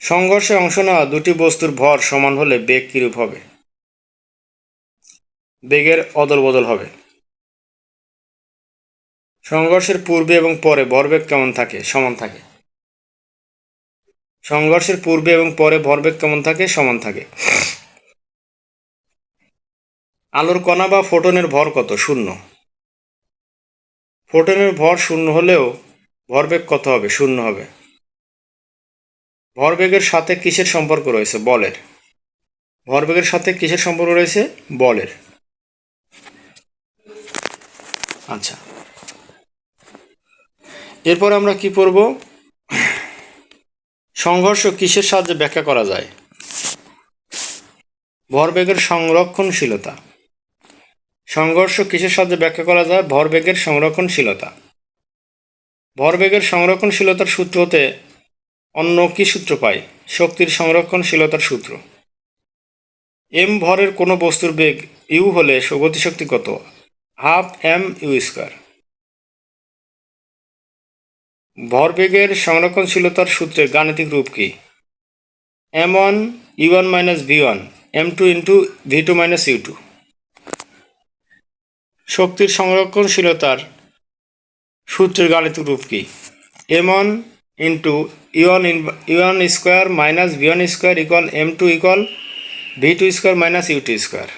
সংঘর্ষে অংশ নেওয়া দুটি বস্তুর ভর সমান হলে বেগ কিরূপ হবে? বেগের অদল বদল হবে। সংঘর্ষের পূর্বে এবং পরে ভরবেগ কেমন থাকে? সমান থাকে। সংঘর্ষের পূর্বে এবং পরে ভরবেগ কেমন থাকে? সমান থাকে। আলোর কণা বা ফোটনের ভর কত? শূন্য। ফোটনের ভর শূন্য হলেও ভরবেগ কত হবে? শূন্য হবে। ভরবেগের সাথে কিসের সম্পর্ক রয়েছে? বলের। ভরবেগের সাথে কিসের সম্পর্ক রয়েছে? বলের। আচ্ছা। এরপর আমরা কি পড়ব? সংঘর্ষ কিসের সাহায্যে ব্যাখ্যা করা যায়? ভরবেগের সংরক্ষণশীলতা। সংঘর্ষ কিসের সাহায্যে ব্যাখ্যা করা যায়? ভরবেগের সংরক্ষণশীলতা। ভরবেগের সংরক্ষণশীলতার সূত্র হতে অন্য কি সূত্র পাই শক্তির সংরক্ষণশীলতার সূত্র। এম ভরের কোনো বস্তুর বেগ ইউ হলে গতিশক্তি কত? Half M U square. ভরবেগের সংরক্ষণশীলতার সূত্রের গাণিতিক রূপ কি? M one U one minus V one, M two into V two minus U two. শক্তির সংরক্ষণশীলতার সূত্রের গাণিতিক রূপ কি? M one into U U square minus V one square equal M two equal V two square minus U two square